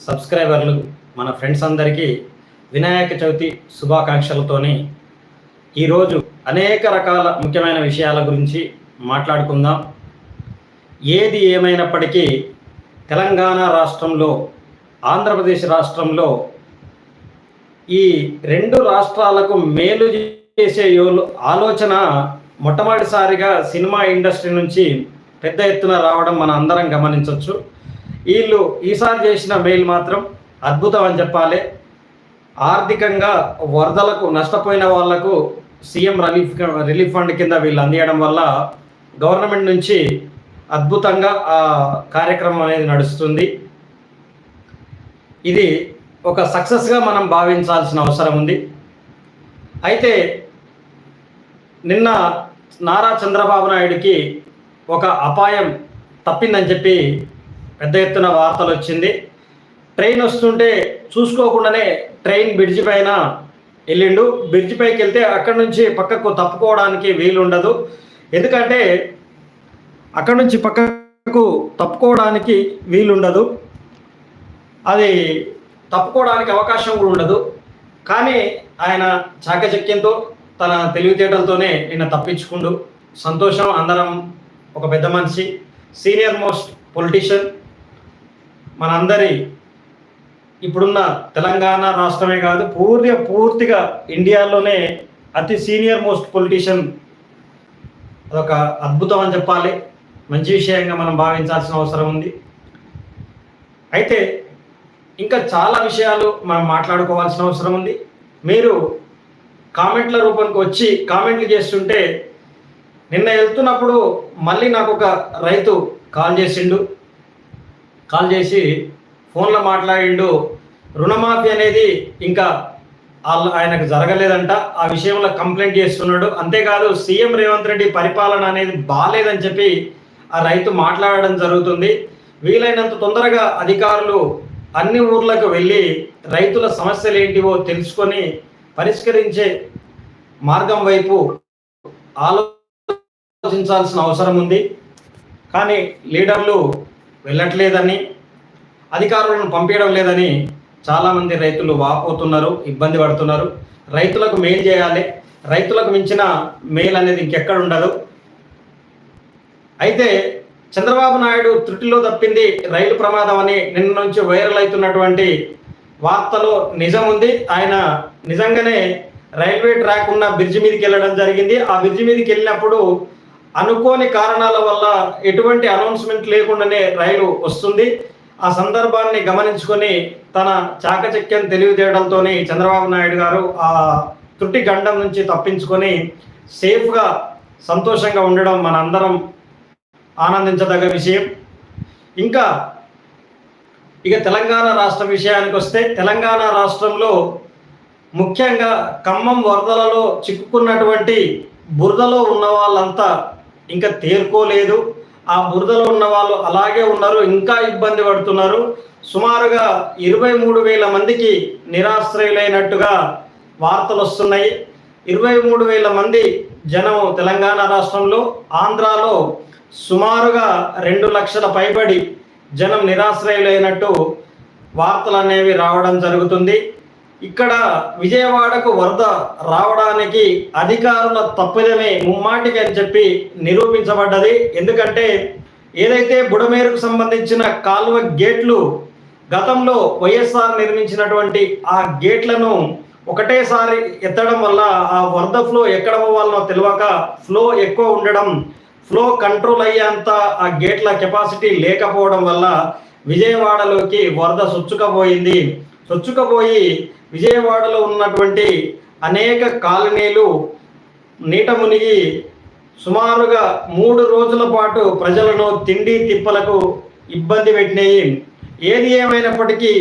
సబ్స్క్రైబర్లు మన ఫ్రెండ్స్ అందరికీ వినాయక చవితి శుభాకాంక్షలతోని ఈరోజు అనేక రకాల ముఖ్యమైన విషయాల గురించి మాట్లాడుకుందాం. ఏది ఏమైనప్పటికీ తెలంగాణ రాష్ట్రంలో ఆంధ్రప్రదేశ్ రాష్ట్రంలో ఈ రెండు రాష్ట్రాలకు మేలు చేసే ఆలోచన మొట్టమొదటిసారిగా సినిమా ఇండస్ట్రీ నుంచి పెద్ద ఎత్తున రావడం మన అందరం గమనించవచ్చు వీళ్ళు ఈసారి చేసిన మెయిల్ మాత్రం అద్భుతం అని చెప్పాలి. ఆర్థికంగా వరదలకు నష్టపోయిన వాళ్ళకు సీఎం రిలీఫ్ రిలీఫ్ ఫండ్ కింద వీళ్ళు అందియడం వల్ల గవర్నమెంట్ నుంచి అద్భుతంగా ఆ కార్యక్రమం అనేది నడుస్తుంది. ఇది ఒక సక్సెస్గా మనం భావించాల్సిన అవసరం ఉంది. అయితే నిన్న నారా చంద్రబాబు నాయుడికి ఒక అపాయం తప్పిందని చెప్పి పెద్ద ఎత్తున వార్తలు వచ్చింది ట్రైన్ వస్తుంటే చూసుకోకుండానే ట్రైన్ బ్రిడ్జి పైన వెళ్ళిండు బ్రిడ్జి పైకి వెళ్తే అక్కడ నుంచి పక్కకు తప్పుకోవడానికి వీలుండదు. ఎందుకంటే అక్కడ నుంచి పక్కకు తప్పుకోవడానికి వీలుండదు. అది తప్పుకోవడానికి అవకాశం కూడా ఉండదు. కానీ ఆయన చాకచక్యంతో తన తెలివితేటలతోనే నిన్న తప్పించుకుండు. సంతోషం అందరం ఒక పెద్ద మనిషి సీనియర్ మోస్ట్ పొలిటీషియన్. మనందరి ఇప్పుడున్న తెలంగాణ రాష్ట్రమే కాదు పూర్తిగా పూర్తిగా ఇండియాలోనే అతి సీనియర్ మోస్ట్ పొలిటీషియన్. అదొక అద్భుతం అని చెప్పాలి. మంచి విషయంగా మనం భావించాల్సిన అవసరం ఉంది. అయితే ఇంకా చాలా విషయాలు మనం మాట్లాడుకోవాల్సిన అవసరం ఉంది. మీరు కామెంట్ల రూపానికి వచ్చి కామెంట్లు చేస్తుంటే నిన్న వెళ్తున్నప్పుడు మళ్ళీ నాకు ఒక రైతు కాల్ చేసిండు. కాల్ చేసి ఫోన్లో మాట్లాడిండు. రుణమాఫీ అనేది ఇంకా ఆయనకు జరగలేదంట. ఆ విషయంలో కంప్లైంట్ చేస్తున్నాడు. అంతేకాదు సీఎం రేవంత్ రెడ్డి పరిపాలన అనేది బాగాలేదని చెప్పి ఆ రైతు మాట్లాడడం జరుగుతుంది. వీలైనంత తొందరగా అధికారులు అన్ని ఊర్లకు వెళ్ళి రైతుల సమస్యలు ఏంటివో తెలుసుకొని పరిష్కరించే మార్గం వైపు ఆలోచించాల్సిన అవసరం ఉంది. కానీ లీడర్లు వెళ్ళట్లేదని అధికారులను పంపించడం లేదని చాలామంది రైతులు వాపోతున్నారు ఇబ్బంది పడుతున్నారు. రైతులకు మేలు చేయాలి. రైతులకు మించిన మేలు అనేది ఇంకెక్కడ ఉండదు. అయితే చంద్రబాబు నాయుడు త్రుటిలో తప్పింది రైలు ప్రమాదం అని నిన్న నుంచి వైరల్ అవుతున్నటువంటి వార్తలో నిజం ఉంది. ఆయన నిజంగానే రైల్వే ట్రాక్ ఉన్న బ్రిడ్జి మీదకి వెళ్ళడం జరిగింది. ఆ బ్రిడ్జి మీదకి వెళ్ళినప్పుడు అనుకోని కారణాల వల్ల ఎటువంటి అనౌన్స్మెంట్ లేకుండానే రైలు వస్తుంది. ఆ సందర్భాన్ని గమనించుకొని తన చాకచక్యం తెలివితేయడంతోనే చంద్రబాబు నాయుడు గారు ఆ త్రుటి గండం నుంచి తప్పించుకొని సేఫ్గా సంతోషంగా ఉండడం మనందరం ఆనందించదగ్గ విషయం. ఇంకా ఇక తెలంగాణ రాష్ట్ర విషయానికి వస్తే తెలంగాణ రాష్ట్రంలో ముఖ్యంగా ఖమ్మం వరదలలో చిక్కుకున్నటువంటి బురదలో ఉన్న వాళ్ళంతా ఇంకా తేరుకోలేదు ఆ బురదలో ఉన్న వాళ్ళు అలాగే ఉన్నారు ఇంకా ఇబ్బంది పడుతున్నారు. సుమారుగా ఇరవై మూడు వేల మందికి నిరాశ్రయులైనట్టుగా వార్తలు వస్తున్నాయి. ఇరవై మూడు వేల మంది జనం తెలంగాణ రాష్ట్రంలో ఆంధ్రాలో సుమారుగా రెండు లక్షల పైబడి జనం నిరాశ్రయులైనట్టు వార్తలు అనేవి రావడం జరుగుతుంది. ఇక్కడ విజయవాడకు వరద రావడానికి అధికారుల తప్పిదమే ముమ్మాటికి అని చెప్పి నిరూపించబడ్డది. ఎందుకంటే ఏదైతే బుడమేరుకు సంబంధించిన కాలువ గేట్లు గతంలో వైఎస్ఆర్ నిర్మించినటువంటి ఆ గేట్లను ఒకటేసారి ఎత్తడం వల్ల ఆ వరద ఫ్లో ఎక్కడ పోవాలనో తెలియక ఫ్లో ఎక్కువ ఉండడం ఫ్లో కంట్రోల్ అయ్యేంత ఆ గేట్ల కెపాసిటీ లేకపోవడం వల్ల విజయవాడలోకి వరద సుచ్చుకపోయింది. చొచ్చుకపోయి విజయవాడలో ఉన్నటువంటి అనేక కాలనీలు నీట మునిగి సుమారుగా మూడు రోజుల పాటు ప్రజలను తిండి తిప్పలకు ఇబ్బంది పెట్టినాయి. ఏది ఏమైనప్పటికీ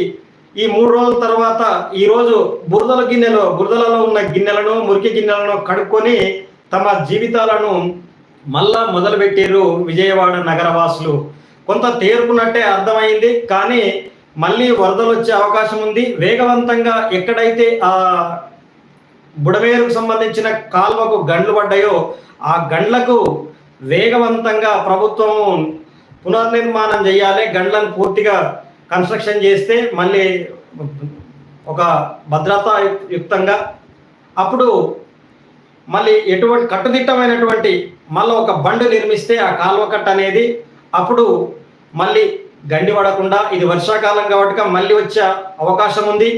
ఈ మూడు రోజుల తర్వాత ఈరోజు బురదల గిన్నెలో బురదలలో ఉన్న గిన్నెలను మురికి గిన్నెలను కడుక్కొని తమ జీవితాలను మళ్ళా మొదలుపెట్టారు విజయవాడ నగరవాసులు. కొంత తేరుకున్నట్టే అర్థమైంది. కానీ మళ్ళీ వరదలు వచ్చే అవకాశం ఉంది. వేగవంతంగా ఎక్కడైతే ఆ బుడమేరుకు సంబంధించిన కాల్వకు గండ్లు పడ్డాయో ఆ గండ్లకు వేగవంతంగా ప్రభుత్వం పునర్నిర్మాణం చేయాలి. గండ్లను పూర్తిగా కన్స్ట్రక్షన్ చేస్తే మళ్ళీ ఒక భద్రతా యుక్తంగా అప్పుడు మళ్ళీ ఎటువంటి కట్టుదిట్టమైనటువంటి మళ్ళీ ఒక బండ్ నిర్మిస్తే ఆ కాలువ కట్ట అనేది అప్పుడు మళ్ళీ గండి పడకుండా ఇది వర్షాకాలం కాబట్టి మళ్ళీ వచ్చే అవకాశం ఉంది.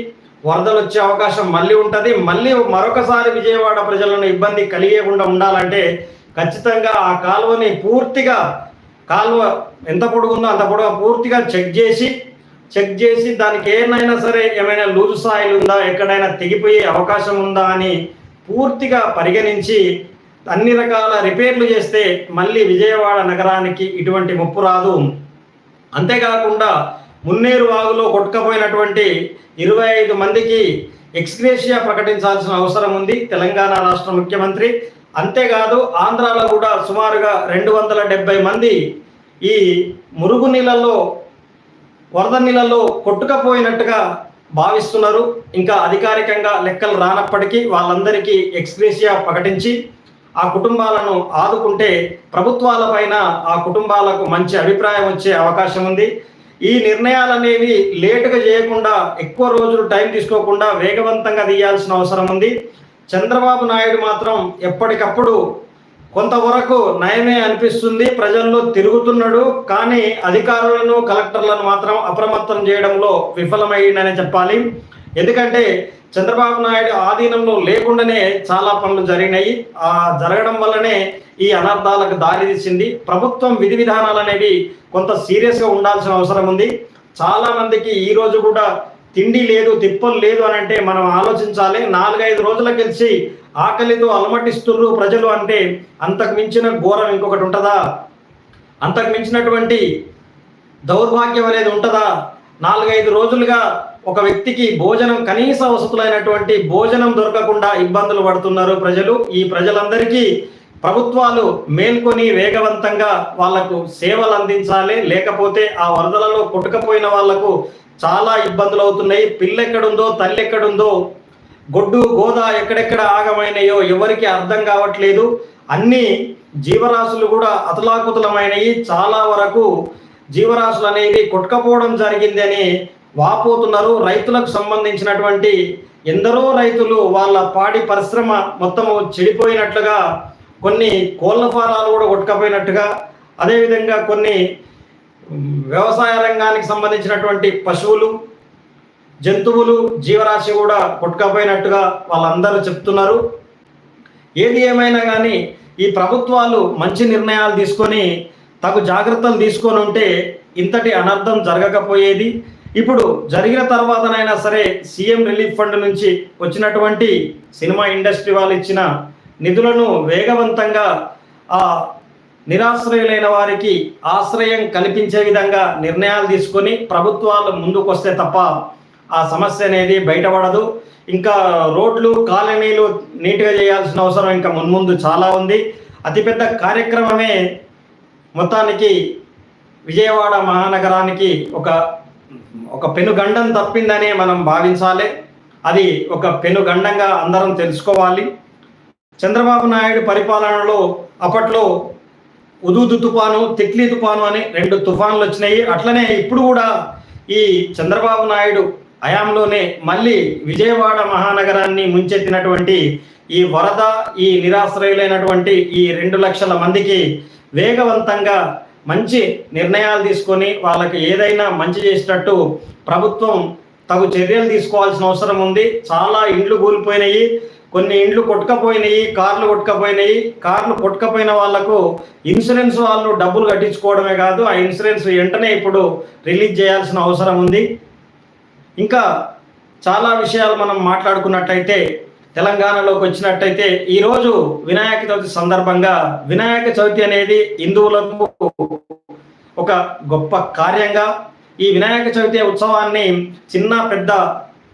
వరదలు వచ్చే అవకాశం మళ్ళీ ఉంటుంది. మళ్ళీ మరొకసారి విజయవాడ ప్రజలను ఇబ్బంది కలిగేకుండా ఉండాలంటే ఖచ్చితంగా ఆ కాలువని పూర్తిగా కాలువ ఎంత పొడుగుందో అంత పొడవు పూర్తిగా చెక్ చేసి చెక్ చేసి దానికి ఏమైనా సరే ఏమైనా లూజు సాయిల్ ఉందా ఎక్కడైనా తెగిపోయే అవకాశం ఉందా అని పూర్తిగా పరిగణించి అన్ని రకాల రిపేర్లు చేస్తే మళ్ళీ విజయవాడ నగరానికి ఇటువంటి ముప్పు రాదు. అంతేకాకుండా మున్నేరు వాగులో కొట్టుకపోయినటువంటి ఇరవై ఐదు మందికి ఎక్స్గ్రేషియా ప్రకటించాల్సిన అవసరం ఉంది. తెలంగాణ రాష్ట్ర ముఖ్యమంత్రి. అంతేకాదు ఆంధ్రాలో కూడా సుమారుగా రెండు వందల డెబ్బై మంది ఈ మురుగు నీళ్ళల్లో వరద నీళ్ళల్లో కొట్టుకపోయినట్టుగా భావిస్తున్నారు. ఇంకా అధికారికంగా లెక్కలు రానప్పటికీ వాళ్ళందరికీ ఎక్స్గ్రేషియా ప్రకటించి ఆ కుటుంబాలను ఆదుకుంటే ప్రభుత్వాలపైన ఆ కుటుంబాలకు మంచి అభిప్రాయం వచ్చే అవకాశం ఉంది. ఈ నిర్ణయాలు అనేవి లేటుగా చేయకుండా ఎక్కువ రోజులు టైం తీసుకోకుండా వేగవంతంగా తీయాల్సిన అవసరం ఉంది. చంద్రబాబు నాయుడు మాత్రం ఎప్పటికప్పుడు కొంతవరకు నయమే అనిపిస్తుంది. ప్రజల్లో తిరుగుతున్నాడు. కానీ అధికారులను కలెక్టర్లను మాత్రం అప్రమత్తం చేయడంలో విఫలమైందనే చెప్పాలి. ఎందుకంటే చంద్రబాబు నాయుడు ఆధీనంలో లేకుండానే చాలా పనులు జరిగినాయి. ఆ జరగడం వల్లనే ఈ అనర్థాలకు దారి తీసింది. ప్రభుత్వం విధి విధానాలు అనేవి కొంత సీరియస్గా ఉండాల్సిన అవసరం ఉంది. చాలా మందికి ఈ రోజు కూడా తిండి లేదు తిప్పలు లేదు అని అంటే మనం ఆలోచించాలి. నాలుగైదు రోజులకు గెలిచి ఆకలితో అలమటిస్తుర్రు ప్రజలు అంటే అంతకు మించిన ఘోరం ఇంకొకటి ఉంటుందా? అంతకు మించినటువంటి దౌర్భాగ్యం అనేది ఉంటుందా? నాలుగైదు రోజులుగా ఒక వ్యక్తికి భోజనం కనీస వసతులైనటువంటి భోజనం దొరకకుండా ఇబ్బందులు పడుతున్నారు ప్రజలు. ఈ ప్రజలందరికీ ప్రభుత్వాలు మేల్కొని వేగవంతంగా వాళ్ళకు సేవలు అందించాలి. లేకపోతే ఆ వరదలలో కొట్టుకపోయిన వాళ్ళకు చాలా ఇబ్బందులు అవుతున్నాయి. పిల్లెక్కడుందో తల్లి ఎక్కడుందో గొడ్డు గోదా ఎక్కడెక్కడ ఆగమైనయో ఎవరికి అర్థం కావట్లేదు. అన్ని జీవరాశులు కూడా అతలాకుతలమైనవి చాలా వరకు జీవరాశులు అనేవి కొట్టుకపోవడం జరిగిందని వాపోతున్నారు. రైతులకు సంబంధించినటువంటి ఎందరో రైతులు వాళ్ళ పాడి పరిశ్రమ మొత్తము చెడిపోయినట్లుగా కొన్ని కోళ్ళ ఫారాలు కూడా కొట్టుకపోయినట్టుగా అదేవిధంగా కొన్ని వ్యవసాయ రంగానికి సంబంధించినటువంటి పశువులు జంతువులు జీవరాశి కూడా కొట్టుకపోయినట్టుగా వాళ్ళందరూ చెప్తున్నారు. ఏది ఏమైనా కానీ ఈ ప్రభుత్వాలు మంచి నిర్ణయాలు తీసుకొని తగు జాగ్రత్తలు తీసుకొని ఉంటే ఇంతటి అనర్థం జరగకపోయేది. ఇప్పుడు జరిగిన తర్వాతనైనా సరే సీఎం రిలీఫ్ ఫండ్ నుంచి వచ్చినటువంటి సినిమా ఇండస్ట్రీ వాళ్ళు ఇచ్చిన నిధులను వేగవంతంగా ఆ నిరాశ్రయులైన వారికి ఆశ్రయం కల్పించే విధంగా నిర్ణయాలు తీసుకొని ప్రభుత్వాలు ముందుకు వస్తే తప్ప ఆ సమస్య అనేది బయటపడదు. ఇంకా రోడ్లు కాలనీలు నీట్గా చేయాల్సిన అవసరం ఇంకా మున్ముందు చాలా ఉంది. అతిపెద్ద కార్యక్రమమే మొత్తానికి విజయవాడ మహానగరానికి ఒక ఒక పెనుగండం తప్పిందనే మనం భావించాలి. అది ఒక పెనుగండంగా అందరం తెలుసుకోవాలి. చంద్రబాబు నాయుడు పరిపాలనలో అప్పట్లో ఉదూదు తుఫాను తిట్లీ తుఫాను అని రెండు తుఫాన్లు వచ్చినాయి. అట్లనే ఇప్పుడు కూడా ఈ చంద్రబాబు నాయుడు హయాంలోనే మళ్ళీ విజయవాడ మహానగరాన్ని ముంచెత్తినటువంటి ఈ వరద ఈ నిరాశ్రయులైనటువంటి ఈ రెండు లక్షల మందికి వేగవంతంగా మంచి నిర్ణయాలు తీసుకొని వాళ్ళకి ఏదైనా మంచి చేసేటట్టు ప్రభుత్వం తగు చర్యలు తీసుకోవాల్సిన అవసరం ఉంది. చాలా ఇండ్లు కూలిపోయినాయి. కొన్ని ఇండ్లు కొట్టుకపోయినాయి కార్లు కొట్టుకపోయినాయి. కార్లు కొట్టుకపోయిన వాళ్ళకు ఇన్సూరెన్స్ వాళ్ళు డబ్బులు కట్టించుకోవడమే కాదు ఆ ఇన్సూరెన్స్ వెంటనే ఇప్పుడు రిలీజ్ చేయాల్సిన అవసరం ఉంది. ఇంకా చాలా విషయాలు మనం మాట్లాడుకున్నట్టయితే తెలంగాణలోకి వచ్చినట్టయితే ఈరోజు వినాయక చవితి సందర్భంగా వినాయక చవితి అనేది హిందువులకు ఒక గొప్ప కార్యంగా ఈ వినాయక చవితి ఉత్సవాన్ని చిన్న పెద్ద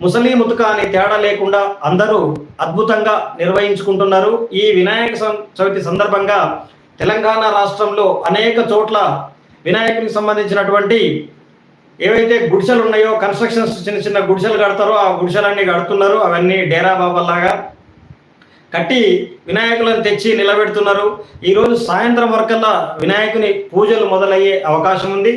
ముసలి ముతుక అని తేడా లేకుండా అందరూ అద్భుతంగా నిర్వహించుకుంటున్నారు. ఈ వినాయక చవితి సందర్భంగా తెలంగాణ రాష్ట్రంలో అనేక చోట్ల వినాయకునికి సంబంధించినటువంటి ఏవైతే గుడిసెలు ఉన్నాయో కన్స్ట్రక్షన్స్ చిన్న చిన్న గుడిసెలు కడతారో ఆ గుడిసెలన్నీ కడుతున్నారు. అవన్నీ డేరా బాబాలాగా కట్టి వినాయకులను తెచ్చి నిలబెడుతున్నారు. ఈరోజు సాయంత్రం వరకల్లా వినాయకుని పూజలు మొదలయ్యే అవకాశం ఉంది.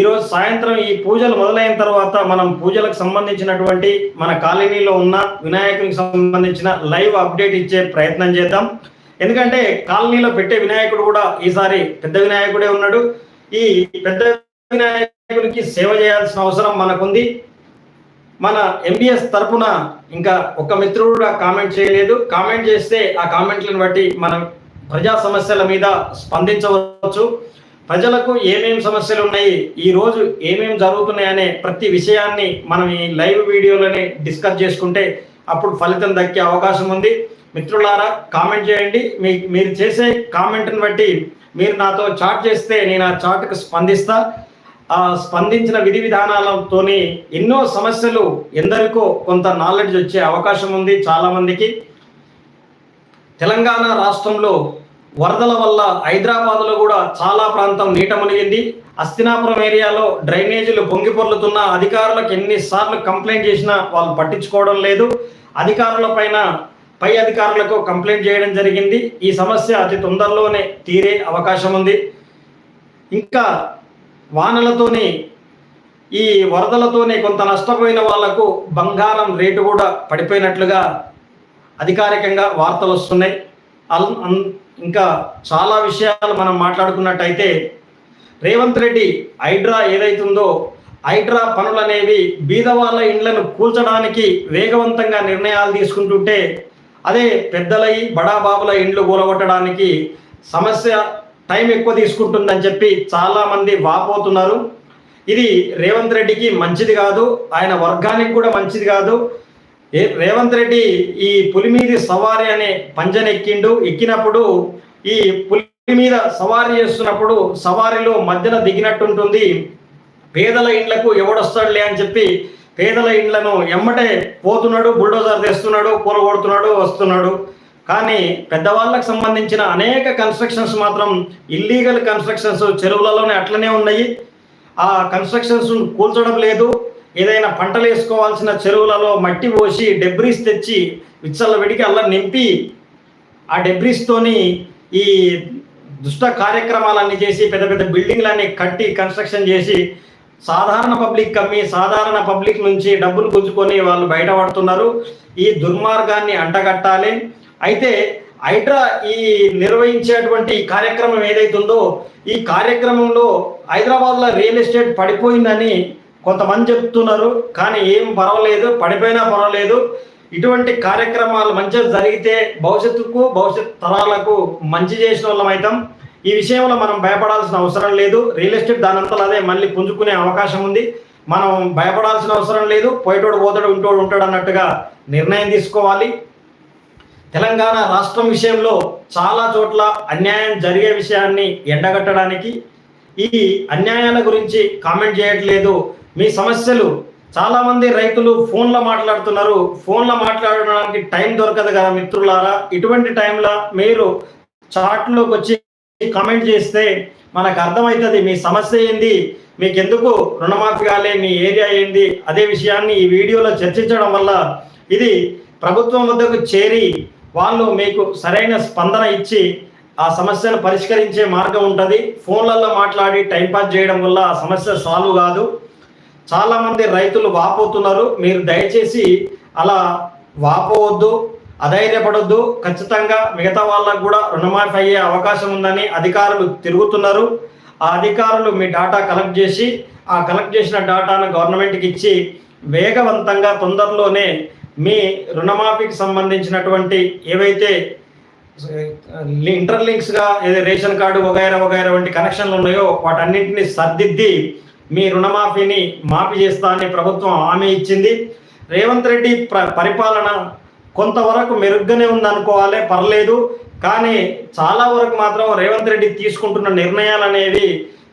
ఈరోజు సాయంత్రం ఈ పూజలు మొదలైన తర్వాత మనం పూజలకు సంబంధించినటువంటి మన కాలనీలో ఉన్న వినాయకునికి సంబంధించిన లైవ్ అప్డేట్ ఇచ్చే ప్రయత్నం చేద్దాం. ఎందుకంటే కాలనీలో పెట్టే వినాయకుడు కూడా ఈసారి పెద్ద వినాయకుడే ఉన్నాడు. ఈ పెద్ద వినాయకుడు వినాయకుడికి సేవ చేయాల్సిన అవసరం మనకుంది. మన ఎంబీఎస్ తరపున ఇంకా ఒక మిత్రుడు కూడా కామెంట్ చేయలేదు. కామెంట్ చేస్తే ఆ కామెంట్లను బట్టి మనం ప్రజా సమస్యల మీద స్పందించవచ్చు. ప్రజలకు ఏమేం సమస్యలు ఉన్నాయి ఈ రోజు ఏమేం జరుగుతున్నాయి అనే ప్రతి విషయాన్ని మనం ఈ లైవ్ వీడియోలోనే డిస్కస్ చేసుకుంటే అప్పుడు ఫలితం దక్కే అవకాశం ఉంది. మిత్రులారా కామెంట్ చేయండి. మీ మీరు చేసే కామెంట్ని బట్టి మీరు నాతో చాట్ చేస్తే నేను ఆ చాట్కు స్పందిస్తా. స్పందించిన విధి విధానాలతోనే ఎన్నో సమస్యలు ఎందరికో కొంత నాలెడ్జ్ వచ్చే అవకాశం ఉంది చాలామందికి తెలంగాణ రాష్ట్రంలో వరదల వల్ల హైదరాబాద్లో కూడా చాలా ప్రాంతం నీట మునిగింది. అస్తినాపురం ఏరియాలో డ్రైనేజీలు పొంగి పొర్లుతున్న అధికారులకు ఎన్నిసార్లు కంప్లైంట్ చేసినా వాళ్ళు పట్టించుకోవడం లేదు. అధికారుల పైన పై అధికారులకు కంప్లైంట్ చేయడం జరిగింది. ఈ సమస్య అతి తొందరలోనే తీరే అవకాశం ఉంది. ఇంకా వానలతోని ఈ వరదలతోనే కొంత నష్టపోయిన వాళ్ళకు బంగారం రేటు కూడా పడిపోయినట్లుగా అధికారికంగా వార్తలు వస్తున్నాయి. ఇంకా చాలా విషయాలు మనం మాట్లాడుకున్నట్టయితే రేవంత్ రెడ్డి హైడ్రా ఏదైతుందో హైడ్రా పనులు అనేవి బీదవాళ్ళ ఇండ్లను కూల్చడానికి వేగవంతంగా నిర్ణయాలు తీసుకుంటుంటే అదే పెద్దలై బడాబాబుల ఇండ్లు కూలగొట్టడానికి సమస్య టైం ఎక్కువ తీసుకుంటుందని చెప్పి చాలామంది వాపోతున్నారు. ఇది రేవంత్ రెడ్డికి మంచిది కాదు ఆయన వర్గానికి కూడా మంచిది కాదు. ఏ రేవంత్ రెడ్డి ఈ పులి మీద సవారి అనే పంజన ఎక్కిండు ఎక్కినప్పుడు ఈ పులి మీద సవారీ చేస్తున్నప్పుడు సవారీలో మధ్యన దిగినట్టుంటుంది. పేదల ఇండ్లకు ఎవడొస్తాడులే అని చెప్పి పేదల ఇండ్లను ఎమ్మటే పోతున్నాడు బుల్డోజర్ తెస్తున్నాడు కూలగొడుతున్నాడు వస్తున్నాడు. కానీ పెద్దవాళ్ళకు సంబంధించిన అనేక కన్స్ట్రక్షన్స్ మాత్రం ఇల్లీగల్ కన్స్ట్రక్షన్స్ చెరువులలోనే అట్లనే ఉన్నాయి. ఆ కన్స్ట్రక్షన్స్ కూల్చడం లేదు. ఏదైనా పంటలు వేసుకోవాల్సిన చెరువులలో మట్టి పోసి డెబ్రీస్ తెచ్చి విచ్చల విడికి అలా నింపి ఆ డెబ్రీస్తోని ఈ దుష్ట కార్యక్రమాలన్నీ చేసి పెద్ద పెద్ద బిల్డింగ్లన్నీ కట్టి కన్స్ట్రక్షన్ చేసి సాధారణ పబ్లిక్ కమ్మి సాధారణ పబ్లిక్ నుంచి డబ్బులు గుంజుకొని వాళ్ళు బయటపడుతున్నారు. ఈ దుర్మార్గాన్ని అంటగట్టాలి. అయితే హైడ్రా ఈ నిర్వహించేటువంటి ఈ కార్యక్రమం ఏదైతుందో ఈ కార్యక్రమంలో హైదరాబాద్లో రియల్ ఎస్టేట్ పడిపోయిందని కొంతమంది చెప్తున్నారు. కానీ ఏం పర్వాలేదు పడిపోయినా పర్వాలేదు. ఇటువంటి కార్యక్రమాలు మంచిగా జరిగితే భవిష్యత్తుకు భవిష్యత్ తరాలకు మంచి చేసిన వాళ్ళం అవుతాం ఈ విషయంలో మనం భయపడాల్సిన అవసరం లేదు. రియల్ ఎస్టేట్ దానంతలో అదే మళ్ళీ పుంజుకునే అవకాశం ఉంది. మనం భయపడాల్సిన అవసరం లేదు. పోయేటోడు పోతాడు ఉంటోడు ఉంటాడు అన్నట్టుగా నిర్ణయం తీసుకోవాలి. తెలంగాణ రాష్ట్రం విషయంలో చాలా చోట్ల అన్యాయం జరిగే విషయాన్ని ఎండగట్టడానికి ఈ అన్యాయాల గురించి కామెంట్ చేయట్లేదు. మీ సమస్యలు చాలామంది రైతులు ఫోన్లో మాట్లాడుతున్నారు. ఫోన్లో మాట్లాడడానికి టైం దొరకదు కదా మిత్రులారా. ఇటువంటి టైంలో మీరు చాట్లోకి వచ్చి కామెంట్ చేస్తే మనకు అర్థమవుతుంది మీ సమస్య ఏంది మీకు ఎందుకు రుణమాఫీ కాలే మీ ఏరియా ఏంది? అదే విషయాన్ని ఈ వీడియోలో చర్చించడం వల్ల ఇది ప్రభుత్వం వద్దకు చేరి వాళ్ళు మీకు సరైన స్పందన ఇచ్చి ఆ సమస్యను పరిష్కరించే మార్గం ఉంటుంది. ఫోన్లలో మాట్లాడి టైంపాస్ చేయడం వల్ల ఆ సమస్య సాల్వ్ కాదు. చాలామంది రైతులు వాపోతున్నారు. మీరు దయచేసి అలా వాపోవద్దు అధైర్యపడొద్దు. ఖచ్చితంగా మిగతా వాళ్ళకు కూడా రుణమాఫీ అయ్యే అవకాశం ఉందని అధికారులు తిరుగుతున్నారు. ఆ అధికారులు మీ డాటా కలెక్ట్ చేసి ఆ కలెక్ట్ చేసిన డాటాను గవర్నమెంట్కి ఇచ్చి వేగవంతంగా తొందరలోనే మీ రుణమాఫీకి సంబంధించినటువంటి ఏవైతే ఇంటర్లింక్స్గా ఏదో రేషన్ కార్డు వగైరా వగైరా వంటి కనెక్షన్లు ఉన్నాయో వాటన్నింటినీ సర్దిద్ది మీ రుణమాఫీని మాఫీ చేస్తా అని ప్రభుత్వం హామీ ఇచ్చింది. రేవంత్ రెడ్డి ప్ర పరిపాలన కొంతవరకు మెరుగ్గానే ఉందనుకోవాలి పర్లేదు. కానీ చాలా వరకు మాత్రం రేవంత్ రెడ్డి తీసుకుంటున్న నిర్ణయాలు అనేవి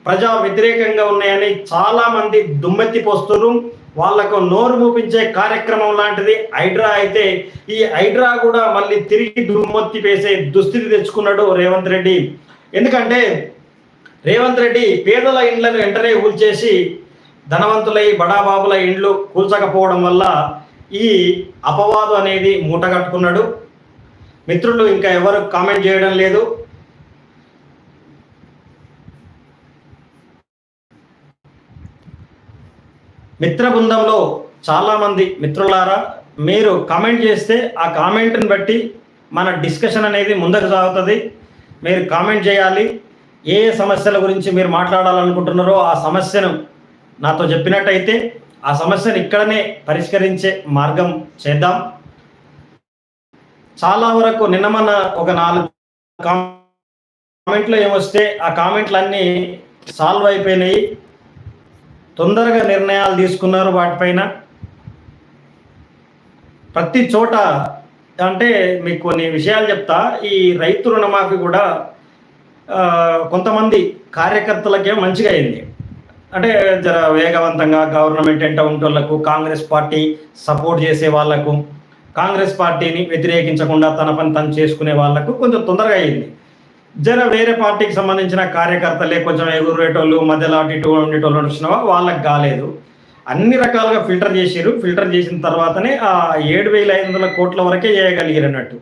ప్రజా వ్యతిరేకంగా ఉన్నాయని చాలామంది దుమ్మెత్తిపోస్తున్నారు దుమ్మెత్తి పోస్తున్నారు. వాళ్ళకు నోరు మూపించే కార్యక్రమం లాంటిది. హైడ్రా అయితే ఈ హైడ్రా కూడా మళ్ళీ తిరిగి దుమ్మెత్తి పేసే దుస్థితి తెచ్చుకున్నాడు రేవంత్ రెడ్డి. ఎందుకంటే రేవంత్ రెడ్డి పేదల ఇండ్లను వెంటనే కూల్చేసి ధనవంతులై బడాబాబుల ఇండ్లు కూల్చకపోవడం వల్ల ఈ అపవాదు అనేది మూటగట్టుకున్నాడు. మిత్రులు ఇంకా ఎవరు కామెంట్ చేయడం లేదు. మిత్ర బృందంలో చాలామంది మిత్రులారా మీరు కామెంట్ చేస్తే ఆ కామెంట్ని బట్టి మన డిస్కషన్ అనేది ముందుకు సాగుతుంది. మీరు కామెంట్ చేయాలి. ఏ ఏ సమస్యల గురించి మీరు మాట్లాడాలనుకుంటున్నారో ఆ సమస్యను నాతో చెప్పినట్టయితే ఆ సమస్యను ఇక్కడనే పరిష్కరించే మార్గం చేద్దాం. చాలా వరకు నిన్న మన ఒక నాలుగు కామెంట్లు ఏమొస్తే ఆ కామెంట్లన్నీ సాల్వ్ అయిపోయినాయి. తొందరగా నిర్ణయాలు తీసుకున్నారు వాటిపైన. ప్రతి చోట అంటే మీకు కొన్ని విషయాలు చెప్తా. ఈ రైతు రుణమాఫీ కూడా కొంతమంది కార్యకర్తలకే మంచిగా అయింది. అంటే జర వేగవంతంగా గవర్నమెంట్ ఎంట ఉంటోళ్ళకు కాంగ్రెస్ పార్టీ సపోర్ట్ చేసే వాళ్ళకు కాంగ్రెస్ పార్టీని వ్యతిరేకించకుండా తన పని తను చేసుకునే వాళ్ళకు కొంచెం తొందరగా అయింది. జర వేరే పార్టీకి సంబంధించిన కార్యకర్తలే కొంచెం ఎగురేటోళ్ళు మధ్యలో అటు ఇటు ఉండేటోళ్ళు వచ్చినవా? వాళ్ళకి కాలేదు. అన్ని రకాలుగా ఫిల్టర్ చేసారు ఫిల్టర్ చేసిన తర్వాతనే ఆ ఏడు వేల ఐదు వందల కోట్ల వరకే చేయగలిగారు అన్నట్టు.